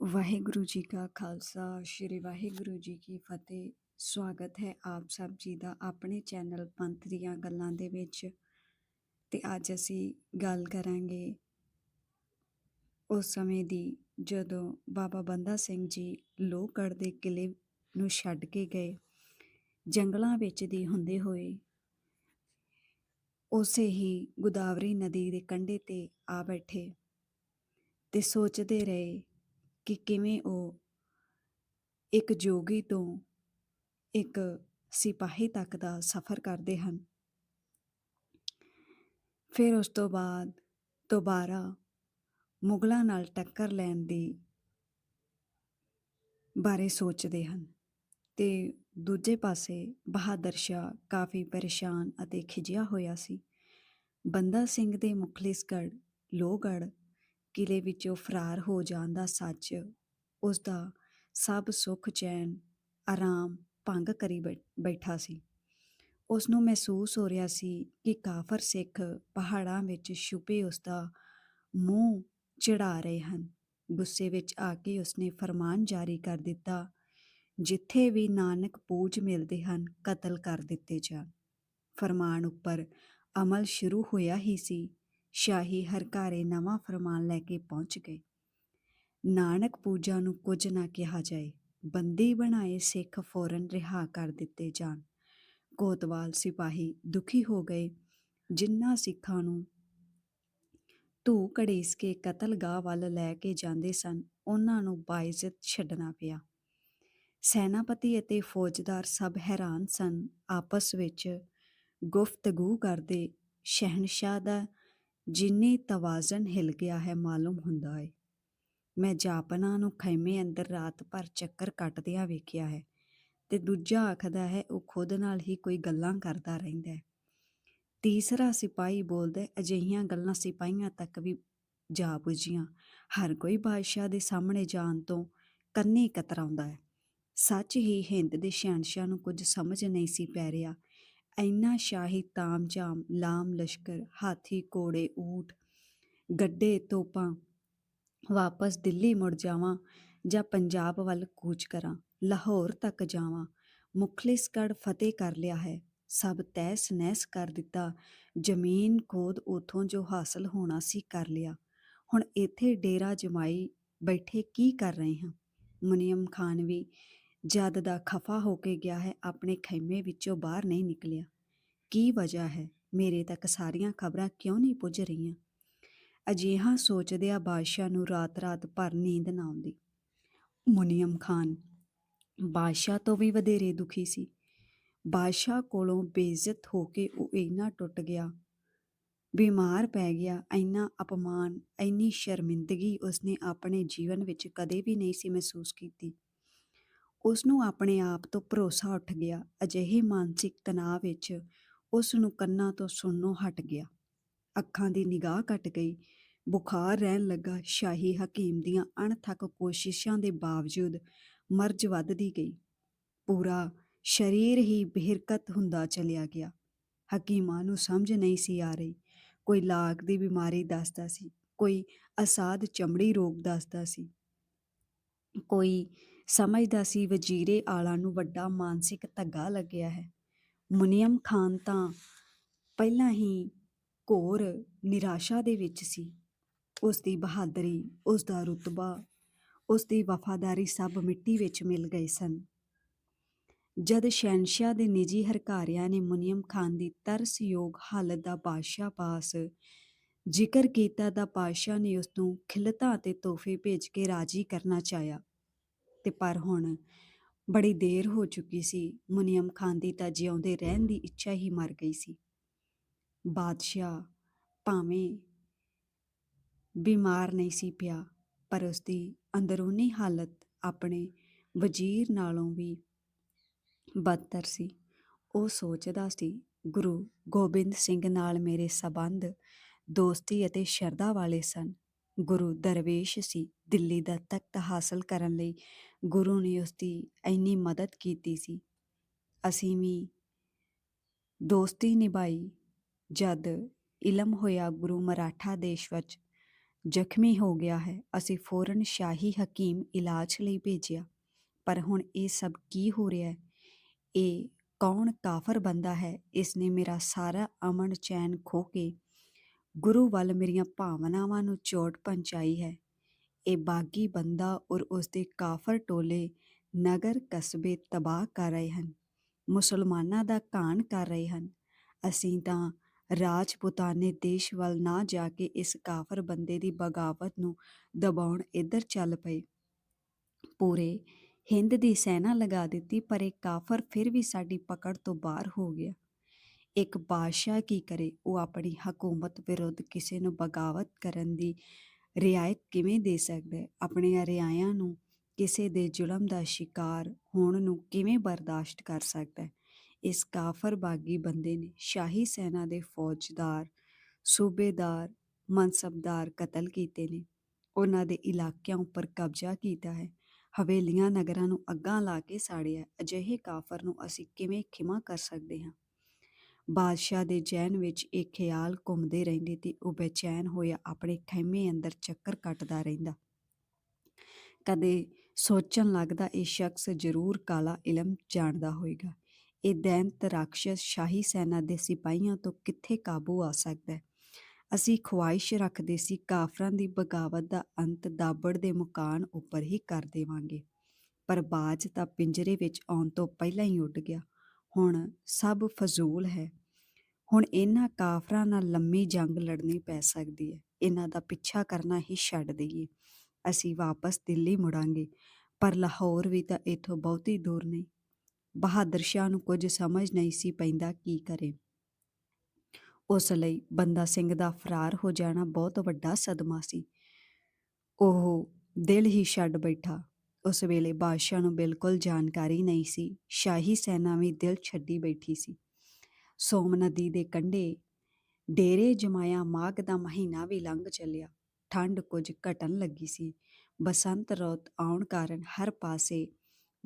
ਵਾਹਿਗੁਰੂ ਜੀ ਕਾ ਖਾਲਸਾ ਸ੍ਰੀ ਵਾਹਿਗੁਰੂ ਜੀ ਕੀ ਫਤਿਹ ਸਵਾਗਤ ਹੈ ਆਪ ਸਭ ਜੀ ਦਾ ਆਪਣੇ ਚੈਨਲ ਪੰਥ ਦੀਆਂ ਗੱਲਾਂ ਦੇ ਵਿੱਚ ਤੇ ਅੱਜ ਅਸੀਂ ਗੱਲ ਕਰਾਂਗੇ ਉਸ ਸਮੇਂ ਦੀ ਜਦੋਂ ਬਾਬਾ ਬੰਦਾ ਸਿੰਘ ਜੀ ਲੋਹਗੜ੍ਹ ਦੇ ਕਿਲੇ ਨੂੰ ਛੱਡ ਕੇ ਗਏ ਜੰਗਲਾਂ ਵਿੱਚ ਦੀ ਹੁੰਦੇ ਹੋਏ ਉਸੇ ਹੀ ਗੋਦਾਵਰੀ ਨਦੀ ਦੇ ਕੰਢੇ ਤੇ ਆ ਬੈਠੇ ਤੇ ਸੋਚਦੇ ਰਹੇ ਕਿ ਕਿਵੇਂ ਉਹ ਇੱਕ ਜੋਗੀ ਤੋਂ ਇੱਕ ਸਿਪਾਹੀ ਤੱਕ ਦਾ ਸਫ਼ਰ ਕਰਦੇ ਹਨ। ਫਿਰ ਉਸ ਤੋਂ ਬਾਅਦ ਦੁਬਾਰਾ ਮੁਗਲਾਂ ਨਾਲ ਟੱਕਰ ਲੈਣ ਦੀ ਬਾਰੇ ਸੋਚਦੇ ਹਨ ਤੇ ਦੂਜੇ ਪਾਸੇ ਬਹਾਦਰ ਸ਼ਾਹ ਕਾਫੀ ਪਰੇਸ਼ਾਨ ਅਤੇ ਖਿਜਿਆ ਹੋਇਆ ਸੀ। ਬੰਦਾ ਸਿੰਘ ਦੇ ਮੁਖਲਿਸਗੜ੍ਹ, ਲੋਹਗੜ੍ਹ ਕਿਲੇ ਵਿੱਚੋਂ ਫਰਾਰ ਹੋ ਜਾਣ ਦਾ ਸੱਚ ਉਸ ਦਾ ਸਭ ਸੁੱਖ, ਚੈਨ, ਆਰਾਮ, ਭੰਗ ਕਰੀ ਬੈ- ਬੈਠਾ ਸੀ। ਉਸ ਨੂੰ ਮਹਿਸੂਸ ਹੋ ਰਿਹਾ ਸੀ ਕਿ ਕਾਫਰ ਸਿੱਖ ਪਹਾੜਾਂ ਵਿੱਚ ਛੁਪੇ ਉਸ ਦਾ ਮੂੰਹ ਚੜਾ ਰਹੇ ਹਨ। ਗੁੱਸੇ ਵਿੱਚ ਆ ਕੇ ਉਸਨੇ ਫਰਮਾਨ ਜਾਰੀ ਕਰ ਦਿੱਤਾ, ਜਿੱਥੇ ਵੀ ਨਾਨਕ ਪੂਜ ਮਿਲਦੇ ਹਨ, ਕਤਲ ਕਰ ਦਿੱਤੇ ਜਾਣ। ਫਰਮਾਨ ਉੱਪਰ ਅਮਲ ਸ਼ੁਰੂ ਹੋਇਆ ਹੀ ਸੀ। ਸ਼ਾਹੀ ਹਰਕਾਰੇ ਨਵਾਂ ਫਰਮਾਨ ਲੈ ਕੇ ਪਹੁੰਚ ਗਏ। ਨਾਨਕ ਪੂਜਾ ਨੂੰ ਕੁਝ ਨਾ ਕਿਹਾ ਜਾਏ, ਬੰਦੀ ਬਣਾਏ ਸਿੱਖ ਫੌਰਨ ਰਿਹਾ ਕਰ ਦਿੱਤੇ ਜਾਣ। ਕੋਤਵਾਲ ਸਿਪਾਹੀ ਦੁਖੀ ਹੋ ਗਏ ਜਿਨ੍ਹਾਂ ਸਿੱਖਾਂ ਨੂੰ ਧੂ ਘੜੇਸ ਕੇ ਕਤਲਗਾਹ ਵੱਲ ਲੈ ਕੇ ਜਾਂਦੇ ਸਨ, ਉਹਨਾਂ ਨੂੰ ਬਾਇਜ਼ਤ ਛੱਡਣਾ ਪਿਆ। ਸੈਨਾਪਤੀ ਅਤੇ ਫੌਜਦਾਰ ਸਭ ਹੈਰਾਨ ਸਨ, ਆਪਸ ਵਿੱਚ ਗੁਫ਼ਤਗੂ ਕਰਦੇ ਸ਼ਹਿਨशाह ਦਾ ਜਿੰਨੇ ਤਵਾਜ਼ਨ ਹਿਲ ਗਿਆ ਹੈ ਮਾਲੂਮ ਹੁੰਦਾ ਹੈ ਮੈਂ ਜਾਪਨਾ ਨੂੰ ਖੈਮੇ ਅੰਦਰ ਰਾਤ ਭਰ ਚੱਕਰ ਕੱਟਦਿਆਂ ਵੇਖਿਆ ਹੈ ਤੇ ਦੂਜਾ ਆਖਦਾ ਹੈ ਉਹ ਖੁਦ ਨਾਲ ਹੀ ਕੋਈ ਗੱਲਾਂ ਕਰਦਾ ਰਹਿੰਦਾ ਹੈ। ਤੀਸਰਾ ਸਿਪਾਹੀ ਬੋਲਦਾ ਅਜਿਹੀਆਂ ਗੱਲਾਂ ਸਿਪਾਹੀਆਂ ਤੱਕ ਵੀ ਜਾ ਪੁੱਜੀਆਂ। ਹਰ ਕੋਈ ਬਾਦਸ਼ਾਹ ਦੇ ਸਾਹਮਣੇ ਜਾਣ ਤੋਂ ਕੰਨੇ ਕਤਰਾਉਂਦਾ ਹੈ। ਸੱਚ ਹੀ ਹਿੰਦ ਦੇ ਸ਼ਹਿਨशाह ਨੂੰ ਕੁਝ ਸਮਝ ਨਹੀਂ ਸੀ ਪੈ ਰਿਹਾ ਇੰਨਾ ਸ਼ਾਹੀ ਤਾਮਝਾਮ ਲਾਮ ਲਸ਼ਕਰ, ਹਾਥੀ, ਘੋੜੇ, ਊਠ, ਗੱਡੇ, ਤੋਪਾਂ, ਵਾਪਸ ਦਿੱਲੀ ਮੁੜ ਜਾਵਾਂ ਜਾਂ ਪੰਜਾਬ ਵੱਲ ਕੂਚ ਕਰਾਂ, ਲਾਹੌਰ ਤੱਕ ਜਾਵਾਂ, ਮੁਖਲਿਸਗੜ੍ਹ ਫਤਿਹ ਕਰ ਲਿਆ ਹੈ, ਸਭ ਤੈਸ ਨਹਿਸ ਕਰ ਦਿੱਤਾ, ਜ਼ਮੀਨ ਖੋਦ ਉਥੋਂ ਜੋ ਹਾਸਲ ਹੋਣਾ ਸੀ ਕਰ ਲਿਆ, ਹੁਣ ਇੱਥੇ ਡੇਰਾ ਜਮਾਈ ਬੈਠੇ ਕੀ ਕਰ ਰਹੇ ਹਾਂ, ਮੁਨੀਮ ਖਾਨ ਵੀ ਜਦ ਦਾ ਖਫਾ ਹੋ ਕੇ ਗਿਆ ਹੈ, ਆਪਣੇ ਖੈਮੇ ਵਿੱਚੋਂ ਬਾਹਰ ਨਹੀਂ ਨਿਕਲਿਆ। ਕੀ ਵਜ੍ਹਾ ਹੈ? ਮੇਰੇ ਤੱਕ ਸਾਰੀਆਂ ਖਬਰਾਂ ਕਿਉਂ ਨਹੀਂ ਪੁੱਜ ਰਹੀਆਂ? ਅਜਿਹਾ ਸੋਚਦਿਆਂ ਬਾਦਸ਼ਾਹ ਨੂੰ ਰਾਤ-ਰਾਤ ਭਰ ਨੀਂਦ ਨਾ ਆਉਂਦੀ। ਮੁਨੀਮ ਖਾਨ, ਬਾਦਸ਼ਾਹ ਤੋਂ ਵੀ ਵਧੇਰੇ ਦੁਖੀ ਸੀ। ਬਾਦਸ਼ਾਹ ਕੋਲੋਂ ਬੇਇੱਜ਼ਤ ਹੋ ਕੇ ਉਹ ਇੰਨਾ ਟੁੱਟ ਗਿਆ, ਬਿਮਾਰ ਪੈ ਗਿਆ, ਇੰਨਾ ਅਪਮਾਨ, ਇੰਨੀ ਸ਼ਰਮਿੰਦਗੀ ਉਸਨੇ ਆਪਣੇ ਜੀਵਨ ਵਿੱਚ ਕਦੇ ਵੀ ਨਹੀਂ ਸੀ ਮਹਿਸੂਸ ਕੀਤੀ। ਉਸ ਨੂੰ ਆਪਣੇ ਆਪ ਤੋਂ ਭਰੋਸਾ ਉੱਠ ਗਿਆ। ਅਜਿਹੇ ਮਾਨਸਿਕ ਤਣਾਅ ਵਿੱਚ ਉਸ ਨੂੰ ਕੰਨਾਂ ਤੋਂ ਸੁਣਨੋਂ ਹਟ ਗਿਆ। ਅੱਖਾਂ ਦੀ ਨਿਗਾਹ ਘਟ ਗਈ। ਬੁਖਾਰ ਰਹਿਣ ਲੱਗਾ। ਸ਼ਾਹੀ ਹਕੀਮ ਦੀਆਂ ਅਣਥੱਕ ਕੋਸ਼ਿਸ਼ਾਂ ਦੇ ਬਾਵਜੂਦ ਮਰਜ਼ ਵੱਧਦੀ ਗਈ। ਪੂਰਾ ਸਰੀਰ ਹੀ ਬਹਿਰਕਤ ਹੁੰਦਾ ਚਲਿਆ ਗਿਆ। ਹਕੀਮਾਂ ਨੂੰ ਸਮਝ ਨਹੀਂ ਸੀ ਆ ਰਹੀ। ਕੋਈ ਲਾਗ ਦੀ ਬਿਮਾਰੀ ਦੱਸਦਾ ਸੀ। ਕੋਈ ਅਸਾਧ ਚਮੜੀ ਰੋਗ ਦੱਸਦਾ ਸੀ। ਕੋਈ ਸਮਝਦਾ ਸੀ, ਵਜ਼ੀਰੇ ਆਲਾ ਨੂੰ ਵੱਡਾ ਮਾਨਸਿਕ ਧੱਗਾ ਲੱਗਿਆ ਹੈ। ਮੁਨੀਮ ਖਾਨ ਤਾਂ ਪਹਿਲਾਂ ਹੀ ਘੋਰ ਨਿਰਾਸ਼ਾ ਦੇ ਵਿੱਚ ਸੀ। ਉਸ ਦੀ ਬਹਾਦਰੀ ਉਸ ਦਾ ਰੁਤਬਾ ਉਸ ਦੀ ਵਫਾਦਾਰੀ ਸਭ ਮਿੱਟੀ ਵਿੱਚ ਮਿਲ ਗਏ ਸਨ। ਜਦ ਸ਼ਹਿਨशाह ਦੇ ਨਿੱਜੀ ਹਰਕਾਰਿਆਂ ਨੇ ਮੁਨੀਮ ਖਾਨ ਦੀ ਤਰਸਯੋਗ ਹਾਲਤ ਦਾ ਬਾਦਸ਼ਾਹ ਪਾਸ ਜ਼ਿਕਰ ਕੀਤਾ ਤਾਂ ਬਾਦਸ਼ਾਹ ਨੇ ਉਸ ਨੂੰ ਖਿਲਤਾਂ ਅਤੇ ਤੋਹਫੇ ਭੇਜ ਕੇ ਰਾਜੀ ਕਰਨਾ ਚਾਹਿਆ। ਤੇ ਪਰ ਹੁਣ ਬੜੀ ਦੇਰ ਹੋ ਚੁੱਕੀ ਸੀ, ਮੁਨੀਮ ਖਾਨ ਦੀ ਤਾਂ ਜਿਉਂਦੇ ਰਹਿਣ ਦੀ ਇੱਛਾ ਹੀ ਮਰ ਗਈ ਸੀ। ਬਾਦਸ਼ਾਹ ਭਾਵੇਂ ਬਿਮਾਰ ਨਹੀਂ ਸੀ ਪਿਆ, ਪਰ ਉਸ ਦੀ ਅੰਦਰੂਨੀ ਹਾਲਤ ਆਪਣੇ ਵਜ਼ੀਰ ਨਾਲੋਂ ਵੀ ਬਦਤਰ ਸੀ। ਉਹ ਸੋਚਦਾ ਸੀ, ਗੁਰੂ ਗੋਬਿੰਦ ਸਿੰਘ ਨਾਲ ਮੇਰੇ ਸਬੰਧ ਦੋਸਤੀ ਅਤੇ ਸ਼ਰਧਾ ਵਾਲੇ ਸਨ। ਗੁਰੂ ਦਰਵੇਸ਼ ਸੀ, ਦਿੱਲੀ ਦਾ ਤਖਤ ਹਾਸਲ ਕਰਨ ਲਈ ਗੁਰੂ ਨੇ ਉਸ ਦੀ ਇੰਨੀ ਮਦਦ ਕੀਤੀ ਸੀ। ਅਸੀਂ ਵੀ ਦੋਸਤੀ ਨਿਭਾਈ, ਜਦ ਇਲਮ ਹੋਇਆ ਗੁਰੂ ਮਰਾਠਾ ਦੇਸ਼ ਵਿੱਚ, ਜ਼ਖਮੀ ਹੋ ਗਿਆ ਹੈ, ਅਸੀਂ ਫੌਰਨ ਸ਼ਾਹੀ ਹਕੀਮ ਇਲਾਜ ਲਈ ਭੇਜਿਆ। ਪਰ ਹੁਣ ਇਹ ਸਭ ਕੀ ਹੋ ਰਿਹਾ ਹੈ? ਇਹ ਕੌਣ ਕਾਫਰ ਬੰਦਾ ਹੈ? ਇਸ ਨੇ ਮੇਰਾ ਸਾਰਾ ਅਮਨ ਚੈਨ ਖੋ ਕੇ ਗੁਰੂ ਵੱਲ ਮੇਰੀਆਂ ਭਾਵਨਾਵਾਂ ਨੂੰ ਚੋਟ ਪਹੁੰਚਾਈ ਹੈ। ਇਹ ਬਾਗੀ ਬੰਦਾ ਔਰ ਉਸਦੇ ਕਾਫਰ ਟੋਲੇ ਨਗਰ ਕਸਬੇ ਤਬਾਹ ਕਰ ਰਹੇ ਹਨ। ਮੁਸਲਮਾਨਾਂ ਦਾ ਕਾਣ ਕਰ ਰਹੇ ਹਨ। ਅਸੀਂ ਤਾਂ ਰਾਜਪੂਤਾਨੇ ਦੇਸ਼ ਵੱਲ ਨਾ ਜਾ ਕੇ ਇਸ ਕਾਫਰ ਬੰਦੇ ਦੀ ਬਗਾਵਤ ਨੂੰ ਦਬਾਉਣ ਇੱਧਰ ਚੱਲ ਪਏ। ਪੂਰੇ ਹਿੰਦ ਦੀ ਸੈਨਾ ਲਗਾ ਦਿੱਤੀ, ਪਰ ਇਹ ਕਾਫਰ ਫਿਰ ਵੀ ਸਾਡੀ ਪਕੜ ਤੋਂ ਬਾਹਰ ਹੋ ਗਿਆ। ਇੱਕ ਬਾਦਸ਼ਾਹ ਕੀ ਕਰੇ? ਉਹ ਆਪਣੀ ਹਕੂਮਤ ਵਿਰੁੱਧ ਕਿਸੇ ਨੂੰ ਬਗਾਵਤ ਕਰਨ ਦੀ ਰਿਆਇਤ ਕਿਵੇਂ ਦੇ ਸਕਦਾ ਹੈ? ਆਪਣੇ ਰਿਆਇਆਂ ਨੂੰ ਕਿਸੇ ਦੇ ਜ਼ੁਲਮ ਦਾ ਸ਼ਿਕਾਰ ਹੋਣ ਨੂੰ ਕਿਵੇਂ ਬਰਦਾਸ਼ਤ ਕਰ ਸਕਦਾ ਹੈ? ਇਸ ਕਾਫਰ ਬਾਗੀ ਬੰਦੇ ਨੇ ਸ਼ਾਹੀ ਸੈਨਾ ਦੇ ਫੌਜਦਾਰ, ਸੂਬੇਦਾਰ, ਮਨਸਬਦਾਰ ਕਤਲ ਕੀਤੇ ਨੇ। ਉਹਨਾਂ ਦੇ ਇਲਾਕਿਆਂ ਉੱਪਰ ਕਬਜ਼ਾ ਕੀਤਾ ਹੈ। ਹਵੇਲੀਆਂ ਨਗਰਾਂ ਨੂੰ ਅੱਗਾਂ ਲਾ ਕੇ ਸਾੜਿਆ ਅਜਿਹੇ ਕਾਫਰ ਨੂੰ ਅਸੀਂ ਕਿਵੇਂ ਖਿਮਾ ਕਰ ਸਕਦੇ ਹਾਂ? ਬਾਦਸ਼ਾਹ ਦੇ ਜਹਿਨ ਵਿੱਚ ਇਹ ਖਿਆਲ ਘੁੰਮਦੇ ਰਹਿੰਦੇ ਤੇ ਉਹ ਬੇਚੈਨ ਹੋਇਆ ਆਪਣੇ ਖੈਮੇ ਅੰਦਰ ਚੱਕਰ ਕੱਟਦਾ ਰਹਿੰਦਾ। ਕਦੇ ਸੋਚਣ ਲੱਗਦਾ ਇਹ ਸ਼ਖਸ ਜ਼ਰੂਰ ਕਾਲਾ ਇਲਮ ਜਾਣਦਾ ਹੋਵੇਗਾ। ਇਹ ਦੈਂਤ ਰਾਖਸ਼ ਸ਼ਾਹੀ ਸੈਨਾ ਦੇ ਸਿਪਾਹੀਆਂ ਤੋਂ ਕਿੱਥੇ ਕਾਬੂ ਆ ਸਕਦਾ ਹੈ? ਅਸੀਂ ਖੁਆਇਸ਼ ਰੱਖਦੇ ਸੀ ਕਾਫਰਾਂ ਦੀ ਬਗਾਵਤ ਦਾ ਅੰਤ ਦਾਬੜ ਦੇ ਮੁਕਾਨ ਉੱਪਰ ਹੀ ਕਰ ਦੇਵਾਂਗੇ। ਪਰ ਬਾਜ ਤਾਂ ਪਿੰਜਰੇ ਵਿੱਚ ਆਉਣ ਤੋਂ ਪਹਿਲਾਂ ਹੀ ਉੱਡ ਗਿਆ। ਹੁਣ ਸਭ ਫਜ਼ੂਲ ਹੈ। ਹੁਣ ਇਹਨਾਂ ਕਾਫਰਾਂ ਨਾਲ ਲੰਮੀ ਜੰਗ ਲੜਨੀ ਪੈ ਸਕਦੀ ਹੈ। ਇਹਨਾਂ ਦਾ ਪਿੱਛਾ ਕਰਨਾ ਹੀ ਛੱਡ ਦਈਏ। ਅਸੀਂ ਵਾਪਸ ਦਿੱਲੀ ਮੁੜਾਂਗੇ, ਪਰ ਲਾਹੌਰ ਵੀ ਤਾਂ ਇਥੋਂ ਬਹੁਤੀ ਦੂਰ ਨਹੀਂ। ਬਹਾਦਰ ਸ਼ਾਹ ਨੂੰ ਕੁਝ ਸਮਝ ਨਹੀਂ ਸੀ ਪੈਂਦਾ ਕੀ ਕਰੇ। ਉਸ ਲਈ ਬੰਦਾ ਸਿੰਘ ਦਾ ਫਰਾਰ ਹੋ ਜਾਣਾ ਬਹੁਤ ਵੱਡਾ ਸਦਮਾ ਸੀ। ਉਹ ਦਿਲ ਹੀ ਛੱਡ ਬੈਠਾ। ਉਸ ਵੇਲੇ ਬਾਦਸ਼ਾਹ ਨੂੰ ਬਿਲਕੁਲ ਜਾਣਕਾਰੀ ਨਹੀਂ ਸੀ। ਸ਼ਾਹੀ ਸੈਨਾ ਵੀ ਦਿਲ ਛੱਡੀ ਬੈਠੀ ਸੀ। ਸੋਮ ਨਦੀ ਦੇ ਕੰਢੇ, ਡੇਰੇ ਜਮਾਇਆ ਮਾਘ ਦਾ ਮਹੀਨਾ ਵੀ ਲੰਘ ਚੱਲਿਆ। ਠੰਡ ਕੁਝ ਘਟਣ ਲੱਗੀ ਸੀ। ਬਸੰਤ ਰੁੱਤ ਆਉਣ ਕਾਰਨ ਹਰ ਪਾਸੇ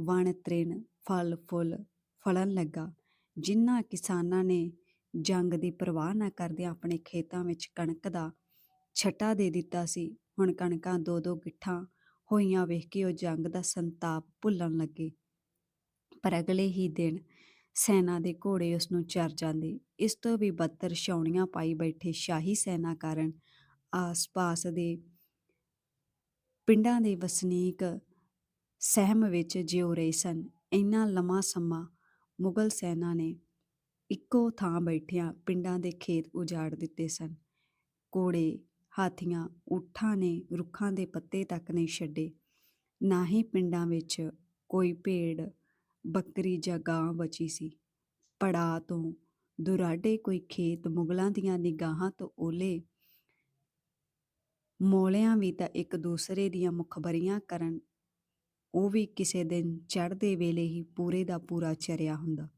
ਵਣ ਤ੍ਰਿਣ, ਫਲ ਫੁੱਲ ਫਲਣ ਲੱਗਾ। ਜਿਨ੍ਹਾਂ ਕਿਸਾਨਾਂ ਨੇ ਜੰਗ ਦੀ ਪਰਵਾਹ ਨਾ ਕਰਦਿਆਂ ਆਪਣੇ ਖੇਤਾਂ ਵਿੱਚ ਕਣਕ ਦਾ ਛਟਾ ਦੇ ਦਿੱਤਾ ਸੀ, ਹੁਣ ਕਣਕਾਂ ਦੋ ਦੋ ਗਿੱਠਾਂ ਹੋਈਆਂ ਵੇਖ ਕੇ ਉਹ ਜੰਗ ਦਾ ਸੰਤਾਪ ਭੁੱਲਣ ਲੱਗੇ। ਪਰ ਅਗਲੇ ਹੀ ਦਿਨ ਸੈਨਾ ਦੇ ਘੋੜੇ ਉਸ ਨੂੰ ਚਰ ਜਾਂਦੇ। ਇਸ ਤੋਂ ਵੀ ਬੱਤਰ ਛਾਉਣੀਆਂ ਪਾਈ ਬੈਠੇ ਸ਼ਾਹੀ ਸੈਨਾ ਕਾਰਨ ਆਸ-ਪਾਸ ਦੇ ਪਿੰਡਾਂ ਦੇ ਵਸਨੀਕ ਸਹਿਮ ਵਿੱਚ ਜਿਉ ਰਹੇ ਸਨ। ਇੰਨਾ ਲੰਮਾ ਸਮਾਂ ਮੁਗਲ ਸੈਨਾ ਨੇ ਇੱਕੋ ਥਾਂ ਬੈਠਿਆਂ ਪਿੰਡਾਂ ਦੇ ਖੇਤ ਉਜਾੜ ਦਿੱਤੇ ਸਨ। ਕੋੜੇ ਹਾਥੀਆਂ, ਊਠਾਂ ਨੇ ਰੁੱਖਾਂ ਦੇ ਪੱਤੇ ਤੱਕ ਨਹੀਂ ਛੱਡੇ। ਨਾ ਹੀ ਪਿੰਡਾਂ ਵਿੱਚ ਕੋਈ ਭੇਡ ਬੱਕਰੀ ਜਾਂ ਗਾਂ ਬਚੀ ਸੀ। ਪੜਾ ਤੋਂ ਦੁਰਾਡੇ ਕੋਈ ਖੇਤ ਮੁਗਲਾਂ ਦੀਆਂ ਨਿਗਾਹਾਂ ਤੋਂ ਓਲੇ ਮੋਲਿਆਂ ਵੀ ਤਾਂ ਇੱਕ ਦੂਸਰੇ ਦੀਆਂ ਮੁਖਬਰੀਆਂ ਕਰਨ, ਉਹ ਵੀ ਕਿਸੇ ਦਿਨ ਚੜ੍ਹਦੇ ਵੇਲੇ ਹੀ ਪੂਰੇ ਦਾ ਪੂਰਾ ਚਰਿਆ ਹੁੰਦਾ।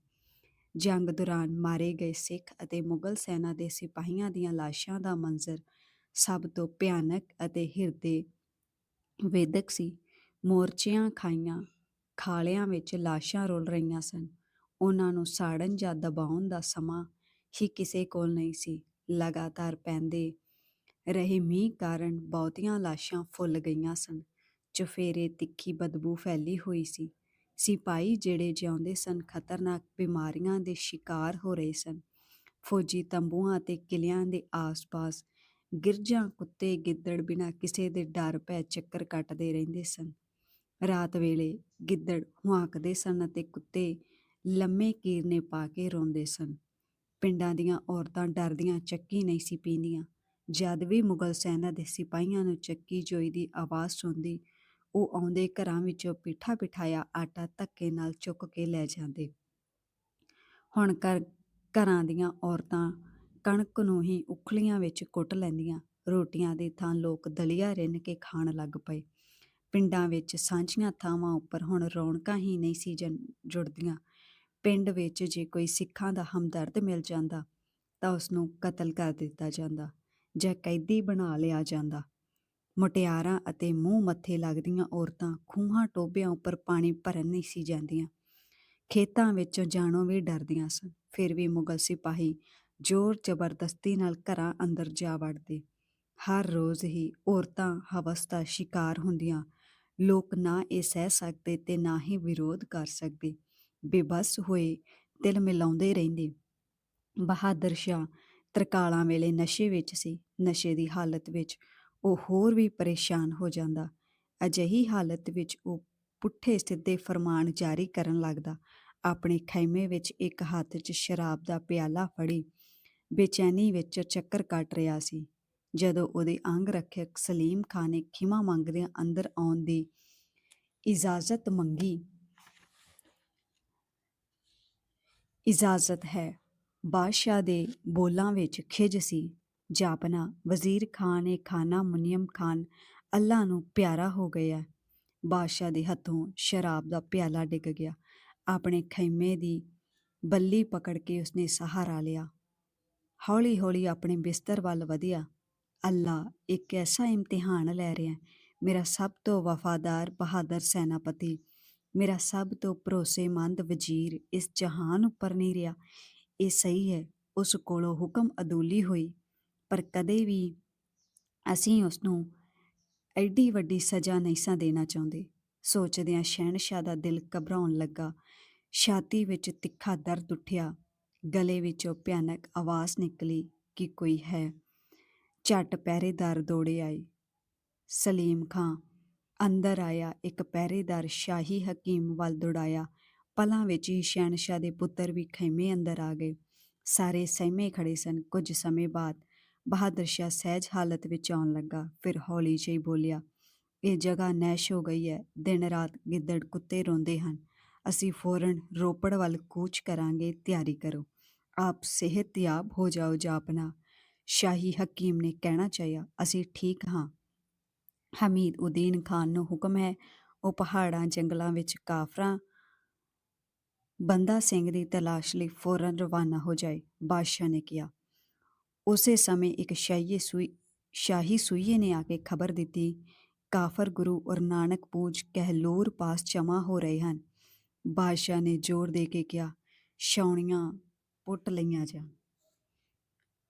ਜੰਗ ਦੌਰਾਨ ਮਾਰੇ ਗਏ ਸਿੱਖ ਅਤੇ ਮੁਗਲ ਸੈਨਾ ਦੇ ਸਿਪਾਹੀਆਂ ਦੀਆਂ ਲਾਸ਼ਾਂ ਦਾ ਮੰਜ਼ਰ ਸਭ ਤੋਂ ਭਿਆਨਕ ਅਤੇ ਹਿਰਦੇ ਵੇਦਕ ਸੀ। ਮੋਰਚਿਆਂ ਖਾਈਆਂ ਖਾਲਿਆਂ ਵਿੱਚ ਲਾਸ਼ਾਂ ਰੁਲ ਰਹੀਆਂ ਸਨ। ਉਹਨਾਂ ਨੂੰ ਸਾੜਨ ਜਾਂ ਦਬਾਉਣ ਦਾ ਸਮਾਂ ਹੀ ਕਿਸੇ ਕੋਲ ਨਹੀਂ ਸੀ। ਲਗਾਤਾਰ ਪੈਂਦੇ ਰਹੇ ਮੀਂਹ ਕਾਰਨ ਬਹੁਤੀਆਂ ਲਾਸ਼ਾਂ ਫੁੱਲ ਗਈਆਂ ਸਨ। ਚੁਫੇਰੇ ਤਿੱਖੀ ਬਦਬੂ ਫੈਲੀ ਹੋਈ ਸੀ। ਸਿਪਾਹੀ ਜਿਹੜੇ ਜਿਉਂਦੇ ਸਨ ਖਤਰਨਾਕ ਬਿਮਾਰੀਆਂ ਦੇ ਸ਼ਿਕਾਰ ਹੋ ਰਹੇ ਸਨ। ਫੌਜੀ ਤੰਬੂਆਂ ਅਤੇ ਕਿਲਿਆਂ ਦੇ ਆਸ-ਪਾਸ ਗਿਰਜਾਂ ਕੁੱਤੇ ਗਿੱਦੜ ਬਿਨਾਂ ਕਿਸੇ ਦੇ ਡਰ ਭੈ ਚੱਕਰ ਕੱਟਦੇ ਰਹਿੰਦੇ ਸਨ। ਰਾਤ ਵੇਲੇ ਗਿੱਦੜ ਹੁਆਕਦੇ ਸਨ ਅਤੇ ਕੁੱਤੇ ਲੰਮੇ ਕੀਰਨੇ ਪਾ ਕੇ ਰੋਂਦੇ ਸਨ। ਪਿੰਡਾਂ ਦੀਆਂ ਔਰਤਾਂ ਡਰਦੀਆਂ ਚੱਕੀ ਨਹੀਂ ਸੀ ਪੀਂਦੀਆਂ। ਜਦ ਵੀ ਮੁਗਲ ਸੈਨਾ ਦੇ ਸਿਪਾਹੀਆਂ ਨੂੰ ਚੱਕੀ ਜੋਈ ਦੀ ਆਵਾਜ਼ ਸੁਣਦੀ, ਉਹ ਆਉਂਦੇ ਘਰਾਂ ਵਿੱਚੋਂ ਪਿੱਠਾ ਪਿਠਾਇਆ ਆਟਾ ਧੱਕੇ ਨਾਲ ਚੁੱਕ ਕੇ ਲੈ ਜਾਂਦੇ। ਹੁਣ ਕਰ ਘਰਾਂ ਦੀਆਂ ਔਰਤਾਂ ਕਣਕ ਨੂੰ ਹੀ ਉਖਲੀਆਂ ਵਿੱਚ ਕੁੱਟ ਲੈਂਦੀਆਂ। ਰੋਟੀਆਂ ਦੇ ਥਾਂ ਲੋਕ ਦਲੀਆ ਰਿੰਨ ਕੇ ਖਾਣ ਲੱਗ ਪਏ। ਪਿੰਡਾਂ ਵਿੱਚ ਸਾਂਝੀਆਂ ਥਾਵਾਂ ਉੱਪਰ ਹੁਣ ਰੌਣਕਾਂ ਹੀ ਨਹੀਂ ਸੀ ਜੁੜਦੀਆਂ। ਪਿੰਡ ਵਿੱਚ ਜੇ ਕੋਈ ਸਿੱਖਾਂ ਦਾ ਹਮਦਰਦ ਮਿਲ ਜਾਂਦਾ, ਤਾਂ ਉਸ ਨੂੰ ਕਤਲ ਕਰ ਦਿੱਤਾ ਜਾਂਦਾ ਜਾਂ ਕੈਦੀ ਬਣਾ ਲਿਆ ਜਾਂਦਾ। ਮੁਟਿਆਰਾਂ ਅਤੇ ਮੂੰਹ ਮੱਥੇ ਲੱਗਦੀਆਂ ਔਰਤਾਂ ਖੂਹਾਂ ਟੋਬਿਆਂ ਉੱਪਰ ਪਾਣੀ ਭਰਨ ਨਹੀਂ ਸੀ ਜਾਂਦੀਆਂ। ਖੇਤਾਂ ਵਿੱਚੋਂ ਜਾਣੋਂ ਵੀ ਡਰਦੀਆਂ ਸਨ, ਫਿਰ ਵੀ ਮੁਗਲ ਸਿਪਾਹੀ ਜ਼ੋਰ ਜ਼ਬਰਦਸਤੀ ਨਾਲ ਘਰਾਂ ਅੰਦਰ ਜਾ ਵੜਦੇ। ਹਰ ਰੋਜ਼ ਹੀ ਔਰਤਾਂ ਹਵਸ ਦਾ ਸ਼ਿਕਾਰ ਹੁੰਦੀਆਂ ਲੋਕ ਨਾ ਇਹ ਸਹਿ ਸਕਦੇ ਤੇ ਨਾ ਹੀ ਵਿਰੋਧ ਕਰ ਸਕਦੇ। ਬੇਬਸ ਹੋਏ ਦਿਲ ਮਿਲਾਉਂਦੇ ਰਹਿੰਦੇ। ਬਹਾਦਰ ਸ਼ਾਹ ਤਰਕਾਲਾਂ ਵੇਲੇ ਨਸ਼ੇ ਵਿੱਚ ਸੀ। ਨਸ਼ੇ ਦੀ ਹਾਲਤ ਵਿੱਚ ਉਹ ਹੋਰ ਵੀ ਪਰੇਸ਼ਾਨ ਹੋ ਜਾਂਦਾ। ਅਜਿਹੀ ਹਾਲਤ ਵਿੱਚ ਉਹ ਪੁੱਠੇ ਸਿੱਧੇ ਫਰਮਾਨ ਜਾਰੀ ਕਰਨ ਲੱਗਦਾ। ਆਪਣੇ ਖੈਮੇ ਵਿੱਚ ਇੱਕ ਹੱਥ 'ਚ ਸ਼ਰਾਬ ਦਾ ਪਿਆਲਾ ਫੜੀ, ਬੇਚੈਨੀ ਵਿੱਚ ਚੱਕਰ ਕੱਟ ਰਿਹਾ ਸੀ। ਜਦੋਂ ਉਹਦੇ ਅੰਗ ਰੱਖਿਅਕ ਸਲੀਮ ਖਾਨ ਨੇ ਖਿਮਾ ਮੰਗਦਿਆਂ ਅੰਦਰ ਆਉਣ ਦੀ ਇਜਾਜ਼ਤ ਮੰਗੀ। ਇਜਾਜ਼ਤ ਹੈ। ਬਾਦਸ਼ਾਹ ਦੇ ਬੋਲਾਂ ਵਿੱਚ ਖਿਜ ਸੀ। ਜਾਪਨਾ, ਵਜ਼ੀਰ ਖਾਨ ਏ ਖਾਨਾ ਮੁਨੀਮ ਖਾਨ ਅੱਲਾ ਨੂੰ ਪਿਆਰਾ ਹੋ ਗਿਆ। ਬਾਦਸ਼ਾਹ ਦੇ ਹੱਥੋਂ ਸ਼ਰਾਬ ਦਾ ਪਿਆਲਾ ਡਿੱਗ ਗਿਆ। ਆਪਣੇ ਖੈਮੇ ਦੀ ਬੱਲੀ ਪਕੜ ਕੇ ਉਸਨੇ ਸਹਾਰਾ ਲਿਆ। ਹੌਲੀ ਹੌਲੀ ਆਪਣੇ ਬਿਸਤਰ ਵੱਲ ਵਧਿਆ। ਅੱਲਾ ਇੱਕ ਐਸਾ ਇਮਤਿਹਾਨ ਲੈ ਰਿਹਾ ਮੇਰਾ ਸਭ ਤੋਂ ਵਫਾਦਾਰ ਬਹਾਦਰ ਸੈਨਾਪਤੀ, ਮੇਰਾ ਸਭ ਤੋਂ ਭਰੋਸੇਮੰਦ ਵਜ਼ੀਰ ਇਸ ਜਹਾਨ ਉੱਪਰ ਨਹੀਂ ਰਿਹਾ। ਇਹ ਸਹੀ ਹੈ, ਉਸ ਕੋਲੋਂ ਹੁਕਮ ਅਦੂਲੀ ਹੋਈ, ਪਰ ਕਦੇ ਵੀ ਅਸੀਂ ਉਸ ਨੂੰ ਐਡੀ ਵੱਡੀ ਸਜ਼ਾ ਨਹੀਂ ਸਾਂ ਦੇਣਾ ਚਾਹੁੰਦੇ। ਸੋਚਦਿਆਂ ਸ਼ਹਿਨशाह ਦਾ ਦਿਲ ਘਬਰਾਉਣ ਲੱਗਾ, ਛਾਤੀ ਵਿੱਚ ਤਿੱਖਾ ਦਰਦ ਉੱਠਿਆ, ਗਲੇ ਵਿੱਚੋਂ ਭਿਆਨਕ ਆਵਾਜ਼ ਨਿਕਲੀ ਕਿ ਕੋਈ ਹੈ। ਝਟ ਪਹਿਰੇਦਾਰ ਦੌੜੇ ਆਏ। ਸਲੀਮ ਖਾਂ ਅੰਦਰ ਆਇਆ, ਇੱਕ ਪਹਿਰੇਦਾਰ ਸ਼ਾਹੀ ਹਕੀਮ ਵੱਲ ਦੌੜਾਇਆ। ਪਲਾਂ ਵਿੱਚ ਹੀ ਸ਼ਹਿਨशाह ਦੇ ਪੁੱਤਰ ਵੀ ਖੈਮੇ ਅੰਦਰ ਆ ਗਏ। ਸਾਰੇ ਸਹਿਮੇ ਖੜੇ ਸਨ। ਕੁਝ ਸਮੇਂ ਬਾਅਦ ਬਹਾਦਰ ਸ਼ਾਹ ਸਹਿਜ ਹਾਲਤ ਵਿੱਚ ਆਉਣ ਲੱਗਾ। ਫਿਰ ਹੌਲੀ ਜਿਹੀ ਬੋਲਿਆ, ਇਹ ਜਗ੍ਹਾ ਨੈਸ਼ ਹੋ ਗਈ ਹੈ। ਦਿਨ ਰਾਤ ਗਿੱਦੜ ਕੁੱਤੇ ਰੋਂਦੇ ਹਨ। ਅਸੀਂ ਫੌਰਨ ਰੋਪੜ ਵੱਲ ਕੂਚ ਕਰਾਂਗੇ। ਤਿਆਰੀ ਕਰੋ। ਆਪ ਸਿਹਤਯਾਬ ਹੋ ਜਾਓ, ਜਾਪਨਾ। ਸ਼ਾਹੀ ਹਕੀਮ ਨੇ ਕਹਿਣਾ ਚਾਹਿਆ, ਅਸੀਂ ਠੀਕ ਹਾਂ। ਹਮੀਦ ਉਦੀਨ ਖਾਨ ਨੂੰ ਹੁਕਮ ਹੈ, ਉਹ ਪਹਾੜਾਂ, ਜੰਗਲਾਂ ਵਿੱਚ ਕਾਫਰਾਂ, ਬੰਦਾ ਸਿੰਘ ਦੀ ਤਲਾਸ਼ ਲਈ ਫੌਰਨ ਰਵਾਨਾ ਹੋ ਜਾਏ, ਬਾਦਸ਼ਾਹ ਨੇ ਕਿਹਾ। ਉਸੇ ਸਮੇਂ ਇੱਕ ਸ਼ਾਹੀ ਸੂਈ, ਸ਼ਾਹੀ ਸੂਈਏ ਨੇ ਆ ਕੇ ਖਬਰ ਦਿੱਤੀ, ਕਾਫਰ ਗੁਰੂ ਔਰ ਨਾਨਕ ਪੂਜ ਕਹਿਲੂਰ ਪਾਸ ਜਮ੍ਹਾਂ ਹੋ ਰਹੇ ਹਨ। ਬਾਦਸ਼ਾਹ ਨੇ ਜ਼ੋਰ ਦੇ ਕੇ ਕਿਹਾ ਛਾਉਣੀਆਂ ਪੁੱਟ ਲਈਆਂ ਜਾਣ।